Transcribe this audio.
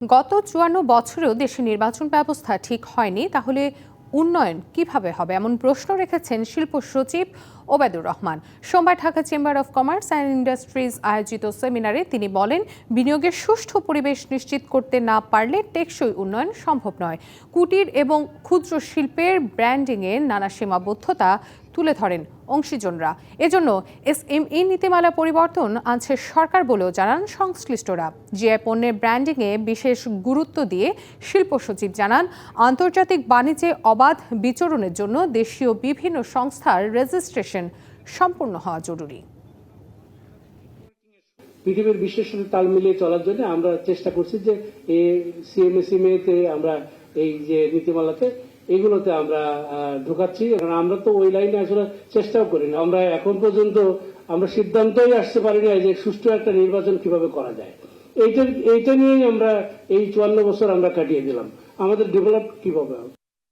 গত চুয়ান্ন বছরেও দেশে নির্বাচন ব্যবস্থা ঠিক হয়নি, তাহলে উন্নয়ন কীভাবে হবে? এমন প্রশ্ন রেখেছেন শিল্প সচিব ওবায়দুর রহমান। সোমবার Dhaka chamber of commerce and industries আয়োজিত সেমিনারে তিনি বলেন, বিনিয়োগের সুষ্ঠু পরিবেশ নিশ্চিত করতে না পারলে টেকসই উন্নয়ন সম্ভব নয়। কুটির এবং ক্ষুদ্র শিল্পের ব্র্যান্ডিংয়ে নানা সীমাবদ্ধতা তুলে ধরেন অংশীজনরা। এজন্য এসএমই নীতিমালা পরিবর্তন আনছে সরকার বলেও জানান সংশ্লিষ্টরা। জিআই পণ্যের ব্র্যান্ডিংয়ে বিশেষ গুরুত্ব দিয়ে শিল্প সচিব জানান, আন্তর্জাতিক বাণিজ্যে অবাধ বিচরণের জন্য দেশীয় বিভিন্ন সংস্থার রেজিস্ট্রেশন সম্পূর্ণ হওয়া জরুরি। পৃথিবীর বিশ্বের সাথে তাল মিলিয়ে চলার জন্য আমরা চেষ্টা করছি যে তে আমরা এই যে নীতিমালাতে, এগুলোতে আমরা ঢুকাচ্ছি। কারণ আমরা তো ওই লাইনে আসলে চেষ্টাও করি না। আমরা এখন পর্যন্ত আমরা সিদ্ধান্তই আসতে পারি না যে সুষ্ঠু একটা নির্বাচন কীভাবে করা যায়। এইটা এইটা নিয়েই আমরা এই চুয়ান্ন বছর আমরা কাটিয়ে দিলাম। আমাদের ডেভেলপ কীভাবে হবে?